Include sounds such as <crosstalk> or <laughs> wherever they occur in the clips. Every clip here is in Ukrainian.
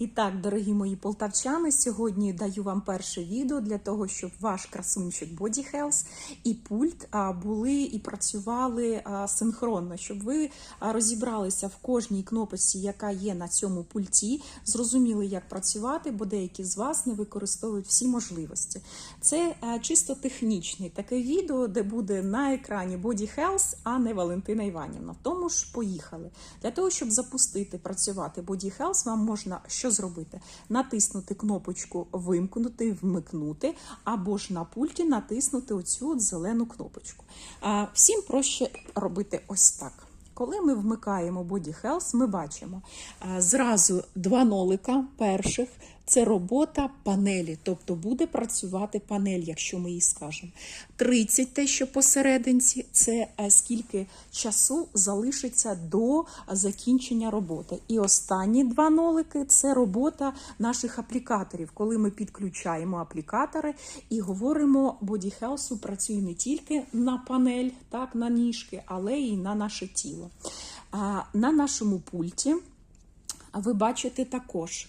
І так, дорогі мої полтавчани, сьогодні даю вам перше відео для того, щоб ваш красунчик Body Health і пульт були і працювали синхронно, щоб ви розібралися в кожній кнопочці, яка є на цьому пульті, зрозуміли, як працювати, бо деякі з вас не використовують всі можливості. Це чисто технічний таке відео, де буде на екрані Body Health, а не Валентина Іванівна. Тому ж поїхали. Для того, щоб запустити працювати Body Health, вам можна що зробити? Натиснути кнопочку Вимкнути, вмикнути, або ж на пульті натиснути оцю от зелену кнопочку. А, Всім проще робити ось так. Коли ми вмикаємо Body Health, ми бачимо зразу два нолика перших. Це робота панелі, тобто буде працювати панель, якщо ми їй скажемо. 30 те, що посерединці, це е, скільки часу залишиться до закінчення роботи. І останні два нолики це робота наших аплікаторів, коли ми підключаємо аплікатори і говоримо, Body Health працює не тільки на панель, так, на ніжки, але й на наше тіло. На нашому пульті ви бачите також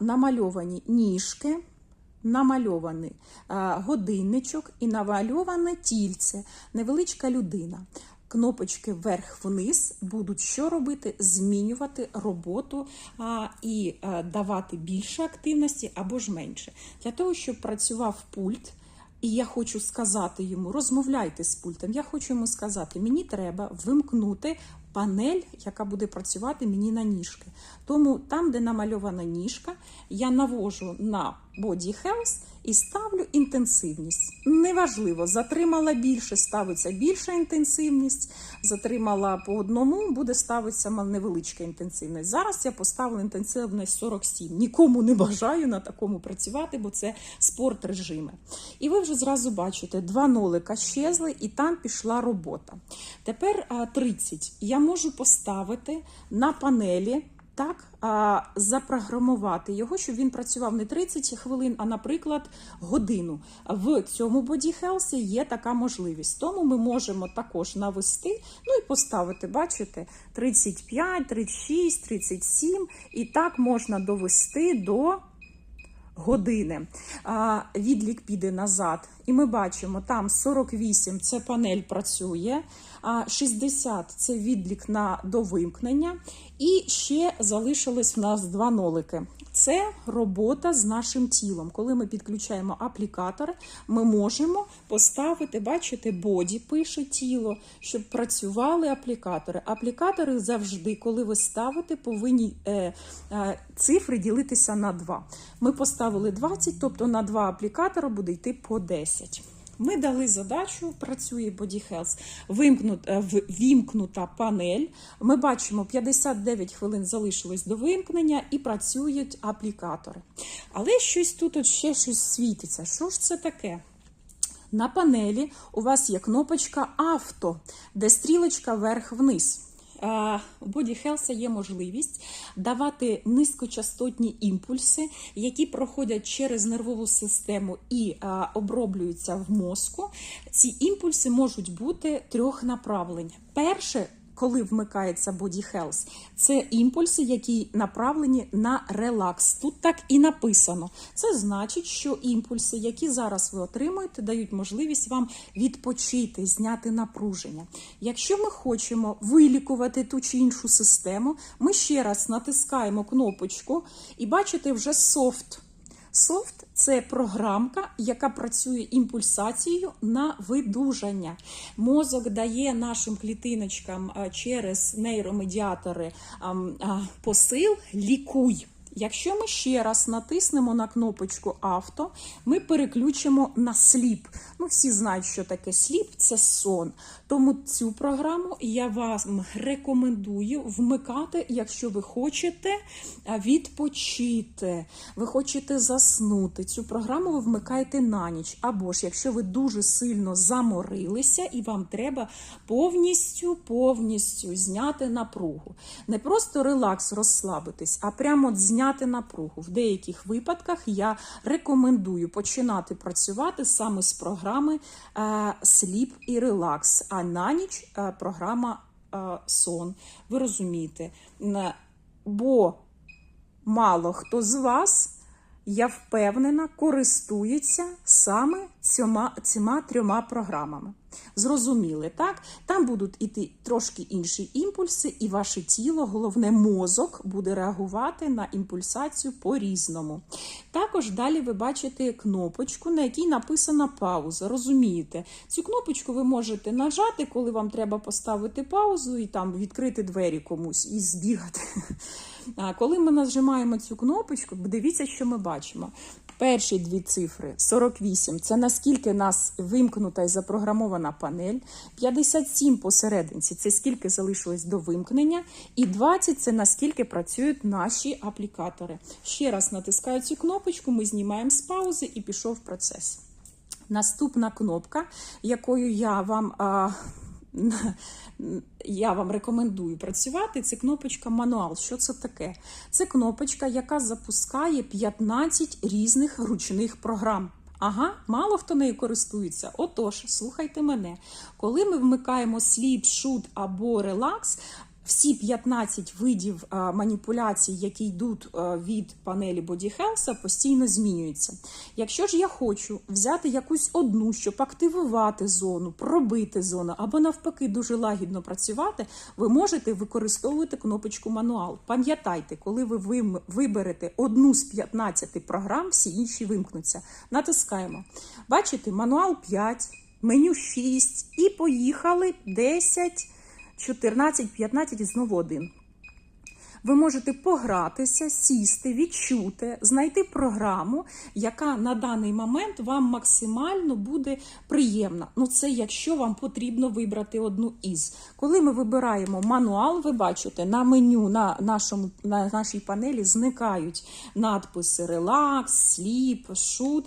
намальовані ніжки, намальований годинничок і намальоване тільце, невеличка людина. Кнопочки вверх-вниз будуть що робити? Змінювати роботу і давати більше активності або ж менше. Для того, щоб працював пульт. І я хочу сказати йому: розмовляйте з пультом. Я хочу йому сказати, мені треба вимкнути панель, яка буде працювати мені на ніжки. Тому там, де намальована ніжка, я навожу на Body Health і ставлю інтенсивність. Неважливо, затримала більше, ставиться більша інтенсивність, затримала по одному, буде ставитися невеличка інтенсивність. Зараз я поставила інтенсивність 47. Нікому не бажаю на такому працювати, бо це спорт режими. І ви вже зразу бачите, два нолика щезли, і там пішла робота. Тепер 30. Я можу поставити на панелі. Так, а, запрограмувати його, щоб він працював не 30 хвилин, а, наприклад, годину. В цьому Body Health є така можливість. Тому ми можемо також навести, ну і поставити, бачите, 35, 36, 37. І так можна довести до години. Відлік піде назад. І ми бачимо, там 48 це панель працює, а 60 це відлік на довимкнення. І ще залишилось в нас два нолики. Це робота з нашим тілом. Коли ми підключаємо аплікатор, ми можемо поставити, бачите, боді пише тіло, щоб працювали аплікатори. Аплікатори завжди, коли ви ставите, повинні е, е, цифри ділитися на 2. Ми поставили 20, тобто на 2 аплікатора буде йти по 10. Ми дали задачу, працює Body Health, вимкнута, вимкнута панель. Ми бачимо, 59 хвилин залишилось до вимкнення і працюють аплікатори. Але щось тут от ще щось світиться. Що ж це таке? На панелі у вас є кнопочка авто, де стрілочка вверх-вниз. У Body Health є можливість давати низькочастотні імпульси, які проходять через нервову систему і оброблюються в мозку. Ці імпульси можуть бути трьох направлень. Перше коли вмикається Body Health, це імпульси, які направлені на релакс. Тут так і написано. Це значить, що імпульси, які зараз ви отримуєте, дають можливість вам відпочити, зняти напруження. Якщо ми хочемо вилікувати ту чи іншу систему, ми ще раз натискаємо кнопочку і бачите вже софт. Софт це програмка, яка працює імпульсацією на видужання. Мозок дає нашим клітиночкам через нейромедіатори посил лікуй. Якщо ми ще раз натиснемо на кнопочку авто, ми переключимо на сліп. Ну, всі знають, що таке сліп це сон. Тому цю програму я вам рекомендую вмикати, якщо ви хочете відпочити, ви хочете заснути. Цю програму ви вмикаєте на ніч. Або ж, якщо ви дуже сильно заморилися і вам треба повністю повністю зняти напругу. Не просто релакс розслабитись, а прямо зняти зняти напругу. В деяких випадках я рекомендую починати працювати саме з програми сліп і релакс, а на ніч програма сон. Ви розумієте? Бо мало хто з вас, я впевнена, користується саме цьома, цими трьома програмами. Зрозуміли, так? Там будуть іти трошки інші імпульси, і ваше тіло, головне мозок, буде реагувати на імпульсацію по-різному. Також далі ви бачите кнопочку, на якій написана пауза. Розумієте, цю кнопочку ви можете нажати, коли вам треба поставити паузу і там відкрити двері комусь і збігати. Коли ми нажимаємо цю кнопочку, дивіться, що ми бачимо. Перші дві цифри 48 це наскільки нас вимкнута і запрограмована панель. 57 посерединці це скільки залишилось до вимкнення. І 20 це наскільки працюють наші аплікатори. Ще раз натискаю цю кнопочку, ми знімаємо з паузи і пішов процес. Наступна кнопка, якою я вам. А, <laughs> я вам рекомендую працювати. Це кнопочка мануал. Що це таке? Це кнопочка, яка запускає 15 різних ручних програм. Ага, мало хто нею користується. Отож, слухайте мене. Коли ми вмикаємо сліп, шут або релакс, всі 15 видів маніпуляцій, які йдуть від панелі Body Health, постійно змінюються. Якщо ж я хочу взяти якусь одну, щоб активувати зону, пробити зону, або навпаки дуже лагідно працювати, ви можете використовувати кнопочку мануал. Пам'ятайте, коли ви виберете одну з 15 програм, всі інші вимкнуться. Натискаємо. Бачите, мануал 5, меню 6 і поїхали 10. 14, 15 і знову один. Ви можете погратися, сісти, відчути, знайти програму, яка на даний момент вам максимально буде приємна. Ну, це якщо вам потрібно вибрати одну із. Коли ми вибираємо мануал, ви бачите, на меню на, нашому, на нашій панелі зникають надписи Relax, Sleep, Shoot.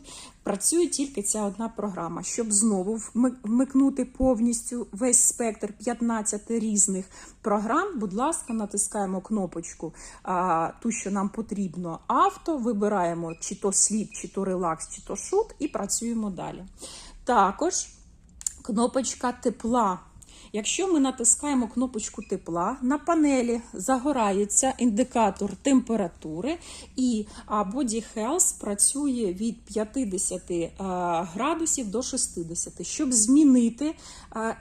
Працює тільки ця одна програма. Щоб знову вмикнути повністю весь спектр 15 різних програм, будь ласка, натискаємо кнопочку, а, ту, що нам потрібно, авто, вибираємо чи то світ, чи то релакс, чи то шут, і працюємо далі. Також кнопочка тепла. Якщо ми натискаємо кнопочку тепла, на панелі загорається індикатор температури, і Body Health працює від 50 градусів до 60. Щоб змінити,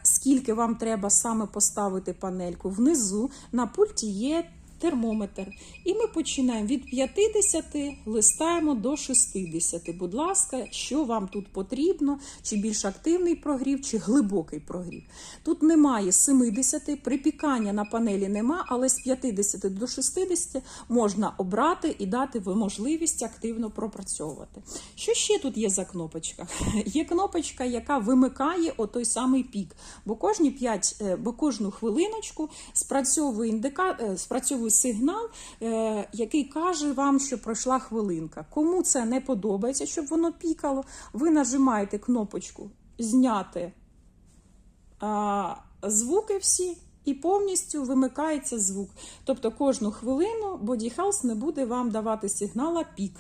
скільки вам треба саме поставити панельку, внизу на пульті є термометр. І ми починаємо від 50, листаємо до 60. Будь ласка, що вам тут потрібно, чи більш активний прогрів, чи глибокий прогрів. Тут немає 70, припікання на панелі нема, але з 50 до 60 можна обрати і дати можливість активно пропрацьовувати. Що ще тут є за кнопочка? <laughs> Є кнопочка, яка вимикає отой самий пік, бо кожні 5, е, бо кожну хвилиночку спрацьовує індика... е, спрацьовує сигнал, е, який каже вам, що пройшла хвилинка. Кому це не подобається, щоб воно пікало, ви нажимаєте кнопочку Зняти звуки всі. І повністю вимикається звук. Тобто кожну хвилину Body Health не буде вам давати сигнала пік.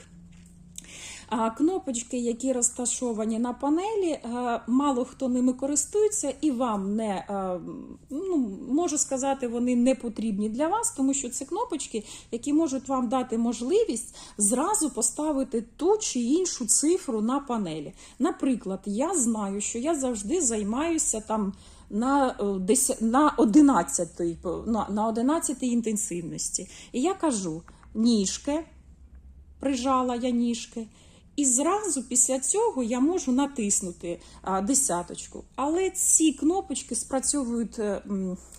Кнопочки, які розташовані на панелі, е, мало хто ними користується, і вам не е, ну, можу сказати, вони не потрібні для вас, тому що це кнопочки, які можуть вам дати можливість зразу поставити ту чи іншу цифру на панелі. Наприклад, я знаю, що я завжди займаюся там. На, е, деся- на 11 на, на 11 інтенсивності. І я кажу: ніжки, прижала я ніжки. І зразу після цього я можу натиснути десяточку. Але ці кнопочки спрацьовують е,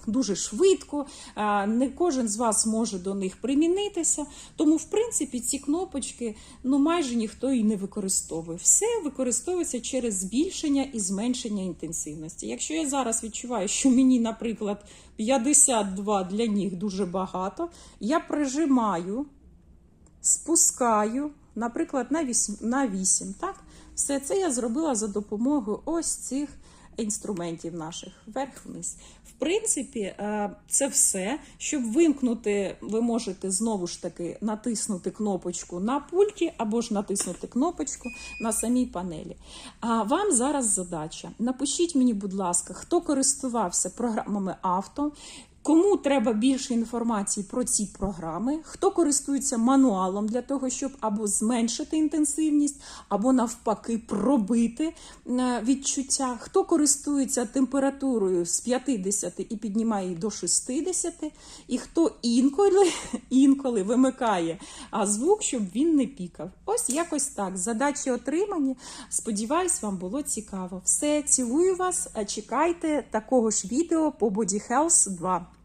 дуже швидко, не кожен з вас може до них примінитися. Тому, в принципі, ці кнопочки ну, майже ніхто і не використовує. Все використовується через збільшення і зменшення інтенсивності. Якщо я зараз відчуваю, що мені, наприклад, 52 для ніг дуже багато, я прижимаю спускаю, наприклад, на 8, на 8. Так? Все це я зробила за допомогою ось цих інструментів наших вверх-вниз. В принципі, е, це все. Щоб вимкнути, ви можете знову ж таки натиснути кнопочку на пульті або ж натиснути кнопочку на самій панелі. А вам зараз задача. Напишіть мені, будь ласка, хто користувався програмами авто. Кому треба більше інформації про ці програми, хто користується мануалом для того, щоб або зменшити інтенсивність, або навпаки пробити е, відчуття, хто користується температурою з 50 і піднімає її до 60, і хто інколи, <laughs> інколи вимикає звук, щоб він не пікав. Ось якось так. Задачі отримані. Сподіваюсь, вам було цікаво. Все, цілую вас. Чекайте такого ж відео по Body Health 2.